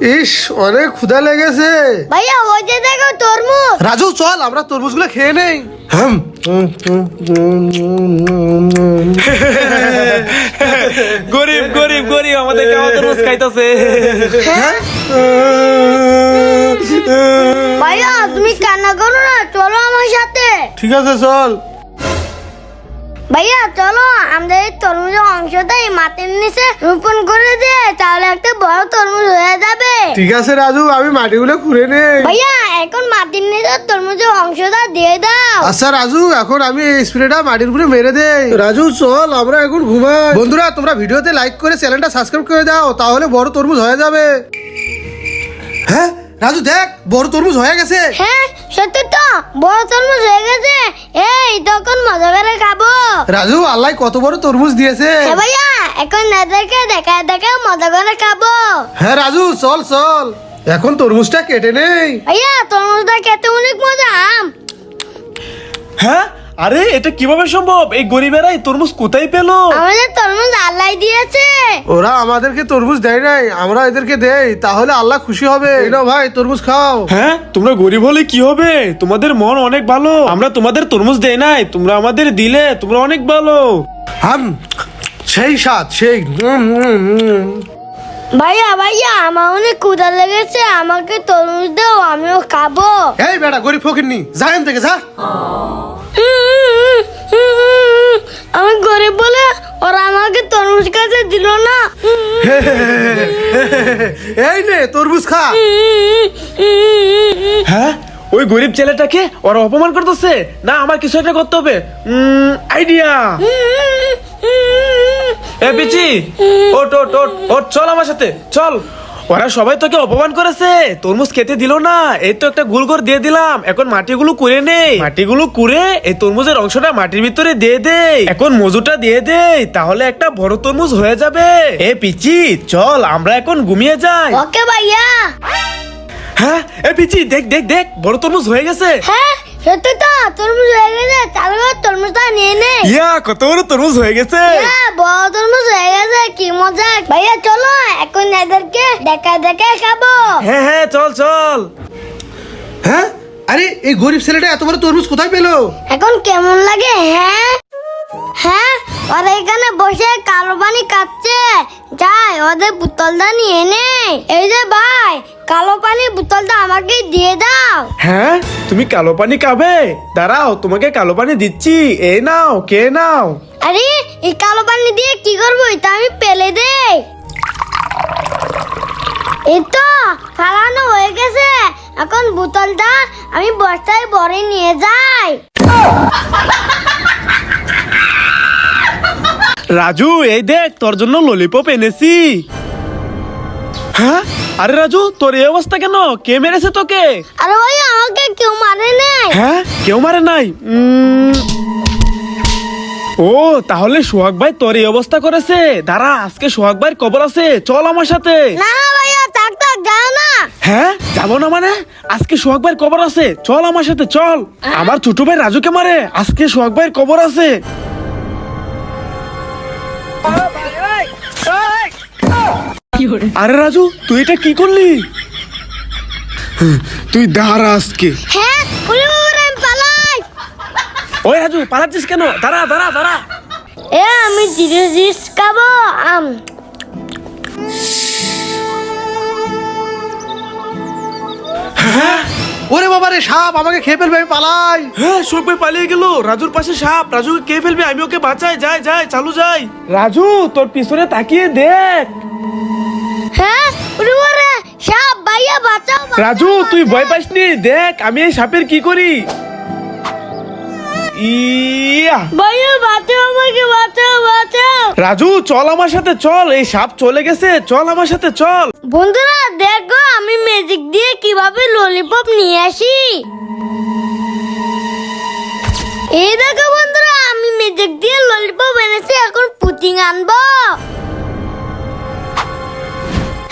ইস অনেক ক্ষুধা লেগেছে। ভাইয়া ওই যে দেখো তরমুজ। রাজু চল আমরা তরমুজগুলো খেয়ে নেই। হাম গরিব গরিব গরিব আমাদের কেমন তরমুজ খাইতেছে। ভাইয়া তুমি কান্না করো না চলো আমার সাথে। ঠিক আছে চল। ভাইয়া চলো। আমাদের এই তরমুজের অংশটা এই মাটির নিচে রোপণ করে দে তাহলে একটা বড় তরমুজ হয়ে যাবে। ঠিক আছে রাজু আমি মাটিগুলো খুঁড়ে নেই। ভাইয়া এখন মাটির নিচে তরমুজের অংশটা দিয়ে দাও। আচ্ছা রাজু এখন আমি এই স্প্রেটা মাটির উপরে মেরে দেই। রাজু চল আমরা এখন ঘুমাই। বন্ধুরা তোমরা ভিডিওতে লাইক করে চ্যানেলটা সাবস্ক্রাইব করে দাও তাহলে বড় তরমুজ হয়ে যাবে। হ্যাঁ? রাজু দেখ বড় তরমুজ হয়ে গেছে। হ্যাঁ সত্যি তো বড় তরমুজ হয়ে গেছে। এই তখন মজা করে খাব। রাজু আল্লাহ কত বড় তরমুজ দিয়েছে। হ্যাঁ ভাইয়া এখন এদেরকে দেখা দেখা মজা করে খাব। হ্যাঁ রাজু চল চল। এখন তরমুজটা কেটে নেই। ভাইয়া তরমুজটা খেতে অনেক মজা আম। হ্যাঁ? আরে এটা কীভাবে সম্ভব? এই গরিবেরাই তরমুজ কোথায় পেল? আমাদের তরমুজ আল্লাহ দিয়েছে। ওরা আমাদেরকে তরমুজ দেয় নাই আমরা এদেরকে দেই তাহলে আল্লাহ খুশি হবে। এই নাও ভাই তরমুজ খাও। হ্যাঁ তোমরা গরিব হলে কি হবে? তোমাদের মন অনেক ভালো। আমরা তোমাদের তরমুজ দেই নাই তোমরা আমাদের দিলে তোমরা অনেক ভালো। হাম সেই স্বাদ সেই উম, উম, উম। ভাইয়া ভাইয়া আমার অনেক ক্ষুধা লেগেছে আমাকে তরমুজ দাও আমিও খাব। এই বেটা গরিব ফকিরনি যা এখান থেকে যা। আমি গরিব বলে ওরা আমাকে তরমুজ কাছে দিল না। এই নে তরমুজ খা। হ্যাঁ? ওই গরিব ছেলেটাকে ওরা অপমান করতেছে? না আমার কিছু একটা করতে হবে। আইডিয়া এ পিচি ওট ওট ওট ওট চল আমার সাথে চল। ওরা সবাই তোকে অপমান করেছে। তরমুজ খেতে দিল না। এই তো একটা গুল করে দিয়ে দিলাম। এখন মাটিগুলো কুড়ে নেই। মাটিগুলো কুড়ে এই তরমুজের অংশটা মাটির ভিতরে দিয়ে দে এখন মজুটা দিয়ে দে তাহলে একটা বড় তরমুজ হয়ে যাবে। এ পিচি চল আমরা এখন ঘুমিয়ে যাই। ওকে ভাইয়া। হ্যাঁ? এ পিচি দেখ দেখ দেখ বড় তরমুজ হয়ে গেছে। হ্যাঁ? সত্যি তো তরমুজ হয়ে গেছে তাহলে তরমুজটা নিয়ে নে। ইয়া কত বড় তরমুজ হয়ে গেছে। হ্যাঁ বড় তরমুজ হয়ে গেছে কি মজা। ভাইয়া চলো এখন এদেরকে দেখা দেখা খাব। হ্যাঁ হ্যাঁ চল চল। হ্যাঁ? আরে এই গরিব ছেলেটা এত বড় তরমুজ কোথায় পেল? এখন কেমন লাগে হ্যাঁ? হ্যাঁ ওরা এখানে বসে কালো পানি কাটছে যাই ওদের বোতলটা নিয়ে নে। এই যে ভাই কালো পানির বোতলটা আমাকে দিয়ে দাও। হ্যাঁ তুমি কালো পানি খাবে? দাঁড়াও তোমাকে কালো পানি দিচ্ছি। এ নাও কে নাও? আরে এই কালো পানি দিয়ে কি করব? এটা আমি পেলে দেই। এই তো ফালানো হয়ে গেছে। এখন বোতলটা আমি বস্তায় ভরে নিয়ে যাই। রাজু এই দেখ তোর জন্য ললিপপ এনেছি। হ্যাঁ? আরে রাজু তোর এই অবস্থা কেন? কে মেরেছে তোকে? আরে ভাই আমাকে কেউ মারে নাই। হ্যাঁ? কেউ মারে নাই? উম, ও তাহলে সোহাগ ভাই তোর এই অবস্থা করেছে। দাঁড়া আজকে সোহাগ ভাইয়ের কবর আছে। চল আমার সাথে। না ভাইয়া থাক থাক যাও না। হ্যাঁ? যাব না মানে? আজকে সোহাগ ভাইয়ের কবর আছে। চল আমার সাথে চল। আমার ছোট ভাই রাজুকে মারে। আজকে সোহাগ ভাইয়ের কবর আছে। আরে রাজু তুই এটা কি করলি? তুই দাঁড়া আজকে। হ্যাঁ বলে বাবা আমি পালাই। ওই রাজু পালাচ্ছিস কেন? দাঁড়া দাঁড়া দাঁড়া। এ আমি জিরে জিস খাব আম। ওরে বাবা রে সাপ আমাকে খেয়ে ফেলবে আমি পালাই। হ্যাঁ ভাই পালিয়ে গেল। রাজুর পাশে সাপ রাজুকে কে ফেলবে আমি ওকে বাঁচাই যাই যাই চালু যাই। রাজু তোর পিছনে তাকিয়ে দেখ। ভাইয়া বাঁচাও। রাজু তুই ভয় পাসনি? দেখ আমি এই সাপের কি করি? ইয়া। ভাইয়া বাঁচাও আমাকে বাঁচাও বাঁচাও। রাজু চল আমার সাথে চল। এই সাপ চলে গেছে চল আমার সাথে চল। বন্ধুরা দেখো আমি ম্যাজিক দিয়ে কীভাবে ললিপপ নিয়ে আসি। এই দেখো বন্ধুরা আমি ম্যাজিক দিয়ে ললিপপ এনেছি এখন পুচিং আনব।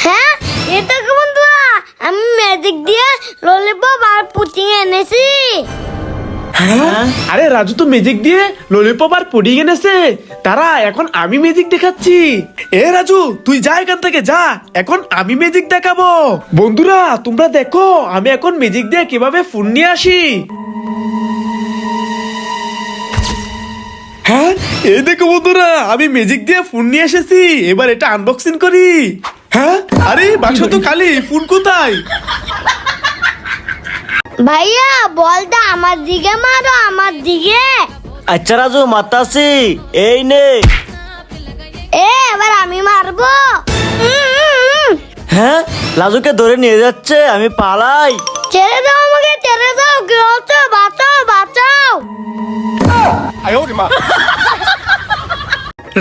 হ্যাঁ এই দেখো বন্ধুরা আমি ম্যাজিক দিয়ে ললিপপ আর পুচিং এনেছি। হ্যাঁ? আরে রাজু, তো ম্যাজিক দিয়ে ললিপপ আর পুডিং এনেছে। তারা এখন আমি ম্যাজিক দেখাচ্ছি। এ রাজু, তুই যা এখান থেকে, যা। এখন আমি ম্যাজিক দেখাবো। বন্ধুরা, তোমরা দেখো, আমি এখন ম্যাজিক দিয়ে কীভাবে ফোন নিয়ে আসি। হ্যাঁ? এই দেখো বন্ধুরা, আমি ম্যাজিক দিয়ে ফোন নিয়ে এসেছি। এবার এটা আনবক্সিং করি। হ্যাঁ? আরে বাক্স তো খালি ফোন কোথায়? ভাইয়া বলটা আমার দিকে মারো আমার দিকে। আচ্ছা রাজু মাতাসি এই নে। এ এবার আমি মারবো। হ্যাঁ? লাজুকে ধরে নিয়ে যাচ্ছে আমি পালাই। ছেড়ে দাও আমাকে ছেড়ে দাও কি হচ্ছে? বাঁচাও বাঁচাও।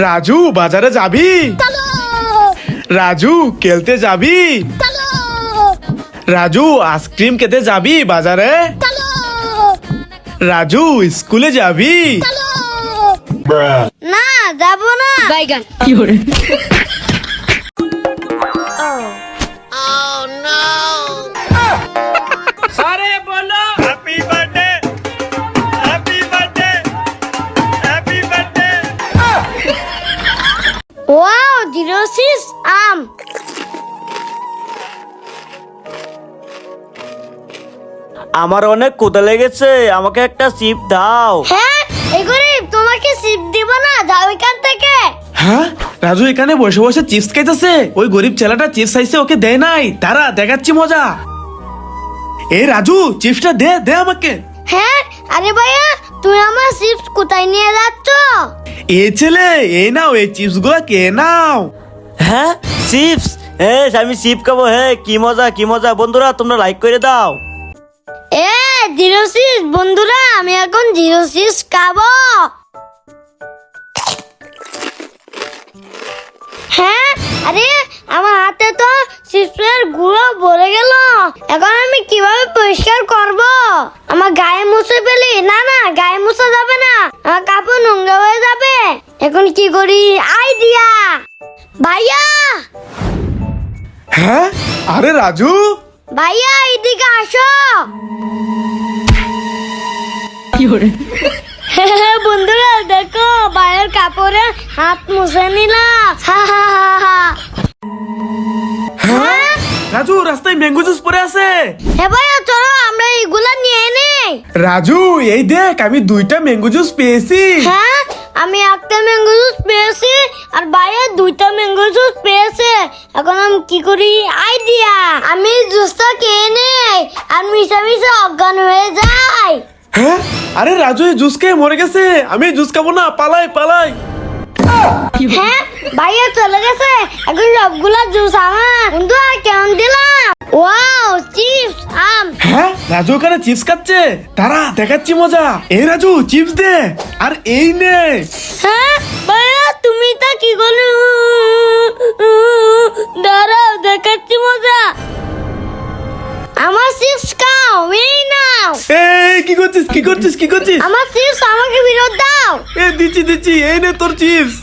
রাজু বাজারে যাবি? রাজু খেলতে যাবি রাজু আইসক্রিম খেতে যাবি বাজারে রাজু স্কুলে যাবি না যাব না বাইগান ওয়াও জিরো সিক্স আম আমার অনেক কোদা লেগেছে আমাকে একটা সিপ দাও। হ্যাঁ এই গরিব তোমাকে সিপ দিব না যাও এখান থেকে। হ্যাঁ? রাজু এখানে বসে বসে চিপস খাইতেছে। ওই গরিব ছেলেটা চিপস খাইছে ওকে দেয় নাই। তারা দেখাচ্ছি মজা। এ রাজু চিপসটা দে দে আমাকে। হ্যাঁ আরে ভাইয়া তুই আমার চিপস কোথায় নিয়ে যাচ্ছ? এ ছেলে এই নাও এই চিপসগুলা কে নাও। হ্যাঁ? চিপস হ্যাঁ আমি চিপ খাব হ্যাঁ কি মজা কি মজা। বন্ধুরা তোমরা লাইক করে দাও। এ জিরো সিক্স বন্ধুরা আমি এখন জিরো সিক্স খাব। হ্যাঁ? আরে চিপসের গুঁড়ো ভরে গেল। এখন আমি কীভাবে পরিষ্কার করব? আমার গায়ে মুছে ফেলি? না না গায়ে মুছা যাবে না। আমার কাপড় নোংরা হয়ে যাবে। এখন কি করি? আইডিয়া! ভাইয়া! হ্যাঁ? আরে রাজু! ভাইয়া এদিকে আসো। বন্ধুরা দেখো বাইরের কাপড়ে হাত মুছে নিলাম। হা হা হা হা। রাজু রাস্তায় ম্যাঙ্গো জুস পরে আছে। হ্যাঁ ভাইয়া চলো আমরা এগুলা নিয়ে নেই রাজু এই দেখ আমি দুইটা ম্যাঙ্গো জুস পেয়েছি। হ্যাঁ আমি একটা ম্যাঙ্গো জুস পেয়েছি আর ভাইয়া দুইটা ম্যাঙ্গো জুস পেয়েছে। এখন আমি কি করি? আইডিয়া। আমি জুসটা খেয়ে নেই আর মিশা মিশা অজ্ঞান হয়ে যাই হ্যাঁ? আরে রাজু এই জুস খেয়ে মরে গেছে। আমি জুস খাব না পালাই পালাই। হ্যাঁ ভাইয়া চলে গেছে। এখন সবগুলা জুস আমার। বন্ধু আর কেমন দিলাম? ওয়াও চিপস আম। হ্যাঁ রাজু ওখানে চিপস খাচ্ছে। তারা দেখাচ্ছি মজা। এই রাজু চিপস দে। আর এই নে। হ্যাঁ ভাইয়া তুমি তা কি করলি? দাঁড়াও দেখাচ্ছি মজা। এই নাও এই কি করছিস? কি করছিস? কি করছিস? আমার চিপস আমাকে ফেরত দাও। এ দিচ্ছি দিচ্ছি। এই নে তোর চিপস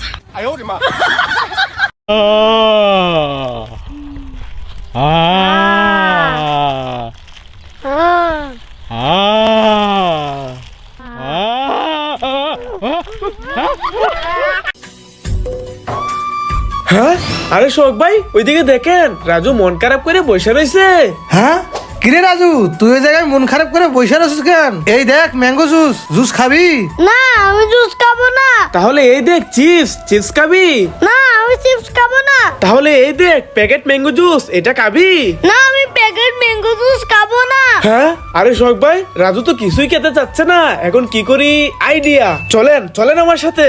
হ্যাঁ? আরে শোক ভাই ওইদিকে দেখেন রাজু মন খারাপ করে বসে রয়েছে। হ্যাঁ? কিরে রাজু তুই ওই জায়গায় মন খারাপ করে বসে আছিস কেন? এই দেখ ম্যাঙ্গো জুস। জুস খাবি? না আমি জুস খাব না। তাহলে এই দেখ চিপস। চিপস খাবি? না আমি চিপস খাব না। তাহলে এই দেখ প্যাকেট ম্যাঙ্গো জুস এটা খাবি? না আমি প্যাকেট ম্যাঙ্গো জুস খাব না। হ্যাঁ? আরে শোক ভাই রাজু তো কিছুই খেতে চাচ্ছে না। এখন কি করি? আইডিয়া। চলেন চলেন আমার সাথে।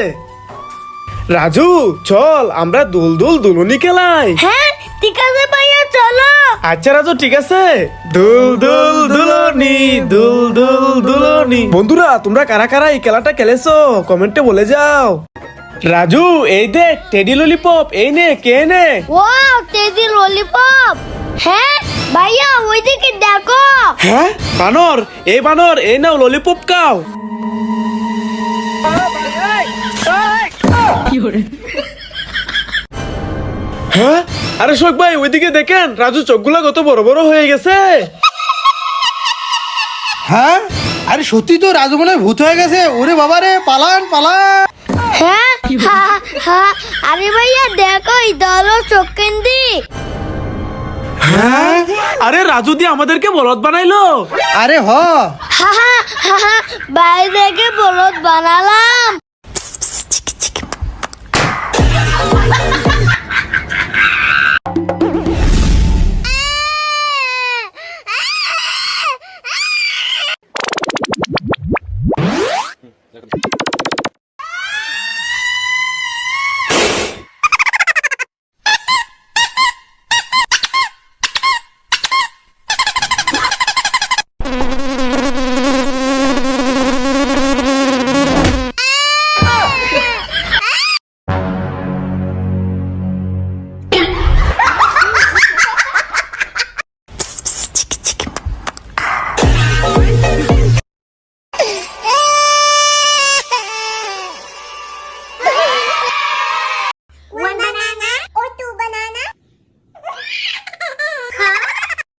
রাজু চল আমরা দুল দুল দুলুনি খেলাই। হ্যাঁ ঠিক আছে ভাইয়া চলো। আচ্ছা রাজু ঠিক আছে? দুল দুল দুলনি দুল দুল দুলনি। বন্ধুরা তোমরা কারা কারা এই খেলাটা খেলেছো? কমেন্টে বলে যাও। রাজু এই দেখ টেডি ললিপপ এই নে কে নে? ওয়াও তেজি ললিপপ হ্যাঁ ভাইয়া ওইদিকে দেখো। হ্যাঁ বানর এই বানর এই নাও ললিপপ খাও। হ্যাঁ? আরে শোক ভাই ওইদিকে দেখেন রাজু চোখগুলা কত বড় বড় হয়ে গেছে। হ্যাঁ? আরে সত্যি তো রাজু মনে ভূত হয়ে গেছে। ওরে বাবা রে পালান পালান। হ্যাঁ হা, হা, আরে ভাইয়া দেখো চোখেন্দি হ্যাঁ? আরে রাজু দিয়ে আমাদেরকে বলদ বানাইলো। আরে হ। হা হা হা হা, বাইরে থেকে বলদ বানালাম।